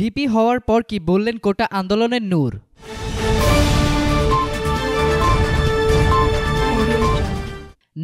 VP হওয়ার পর কি বললেন কোটা আন্দোলনের নূর?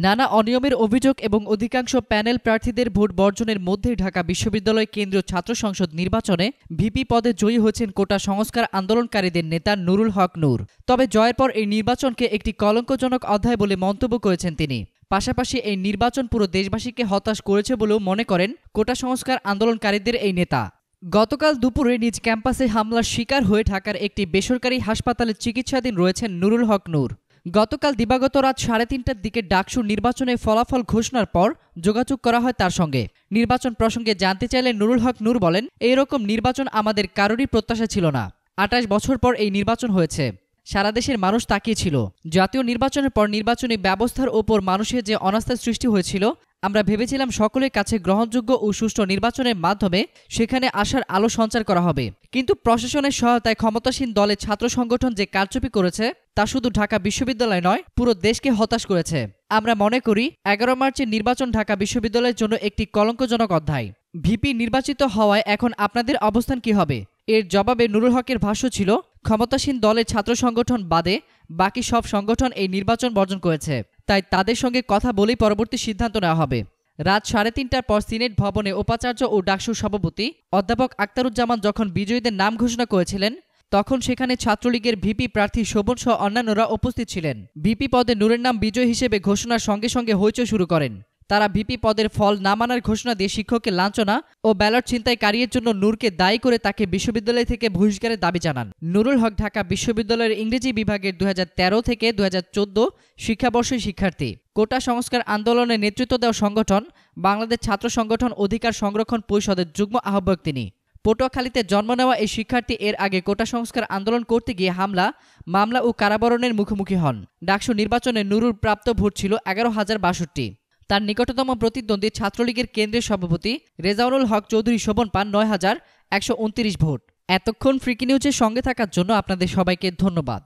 নানা অনিয়মের অভিযোগ এবং অধিকাংশ প্যানেল প্রার্থীদের ভোট বর্জনের মধ্যে ঢাকা বিশ্ববিদ্যালয় কেন্দ্রীয় ছাত্র সংসদ নির্বাচনে ভিপি পদে জয়ী হয়েছেন কোটা সংস্কার আন্দোলনকারীদের নেতা নুরুল হক নূর। তবে জয়ের পর এই নির্বাচনকে একটি কলঙ্কজনক অধ্যায় বলে মন্তব্য করেছেন তিনি। পাশাপাশি এই নির্বাচন পুরো দেশবাসীকে হতাশ করেছে বলেও মনে করেন কোটা সংস্কার আন্দোলনকারীদের এই নেতা। গতকাল দুপুরে নিজ ক্যাম্পাসে হামলার শিকার হয়ে ঢাকার একটি বেসরকারি হাসপাতালে চিকিৎসাধীন রয়েছেন নুরুল হক নূর। গতকাল দিবাগত রাত সাড়ে তিনটার দিকে ডাকসুর নির্বাচনে ফলাফল ঘোষণার পর যোগাযোগ করা হয় তার সঙ্গে। নির্বাচন প্রসঙ্গে জানতে চাইলে নুরুল হক নূর বলেন এই রকম নির্বাচন আমাদের কারোরই প্রত্যাশা ছিল না। আটাশ বছর পর এই নির্বাচন হয়েছে। সারা দেশের মানুষ তাকিয়েছিল জাতীয় নির্বাচনের পর নির্বাচনী ব্যবস্থার ওপর মানুষের যে অনাস্থার সৃষ্টি হয়েছিল আমরা ভেবেছিলাম সকলের কাছে গ্রহণযোগ্য ও সুষ্ঠু নির্বাচনের মাধ্যমে সেখানে আসার আলো সঞ্চার করা হবে। কিন্তু প্রশাসনের সহায়তায় ক্ষমতাসীন দলের ছাত্র সংগঠন যে কারচুপি করেছে, তা শুধু ঢাকা বিশ্ববিদ্যালয় নয়, পুরো দেশকে হতাশ করেছে। আমরা মনে করি, এগারো মার্চের নির্বাচন ঢাকা বিশ্ববিদ্যালয়ের জন্য একটি কলঙ্কজনক অধ্যায়। ভিপি নির্বাচিত হওয়ায় এখন আপনাদের অবস্থান কি হবে? এর জবাবে নুরুল হকের ভাষ্য ছিল, ক্ষমতাসীন দলের ছাত্র সংগঠন বাদে বাকি সব সংগঠন এই নির্বাচন বর্জন করেছে। তাই তাদের সঙ্গে কথা বলেই পরবর্তী সিদ্ধান্ত নেওয়া হবে। রাত সাড়ে তিনটার পর সিনেট ভবনে উপাচার্য ও ডাকসু সভাপতি অধ্যাপক আক্তারুজ্জামান যখন বিজয়ীদের নাম ঘোষণা করেছিলেন, তখন সেখানে ছাত্রলীগের ভিপি প্রার্থী শোভন সহ অন্যান্যরা উপস্থিত ছিলেন। ভিপি পদে নূরের নাম বিজয় হিসেবে ঘোষণার সঙ্গে সঙ্গে হইচই শুরু করেন। তারা ভিপি পদের ফল না মানার ঘোষণা দিয়ে শিক্ষককে লাঞ্ছনা ও ব্যালট ছিনতাইকারীর জন্য নূরকে দায়ী করে তাকে বিশ্ববিদ্যালয় থেকে বহিষ্কারের দাবি জানান। নুরুল হক, ঢাকা বিশ্ববিদ্যালয়ের ইংরেজি বিভাগের দু হাজার তেরো থেকে দু শিক্ষাবর্ষের শিক্ষার্থী। কোটা সংস্কার আন্দোলনে নেতৃত্ব দেওয়া সংগঠন, বাংলাদেশ ছাত্র সংগঠন অধিকার সংরক্ষণ পরিষদের যুগ্ম আহ্বায়ক তিনি। পটুয়াখালীতে জন্ম নেওয়া এই শিক্ষার্থী এর আগে কোটা সংস্কার আন্দোলন করতে গিয়ে হামলা, মামলা ও কারাবরণের মুখোমুখি হন। ডাকসু নির্বাচনে নুরুর প্রাপ্ত ভোট ছিল এগারো হাজার বাষট্টি। তার নিকটতম প্রতিদ্বন্দ্বী ছাত্রলীগের কেন্দ্রীয় সভাপতি রেজাউরুল হক চৌধুরী শোভন পান নয় হাজার একশো উনত্রিশ ভোট। এতক্ষণ ফ্রিকি নিউজের সঙ্গে থাকার জন্য আপনাদের সবাইকে ধন্যবাদ।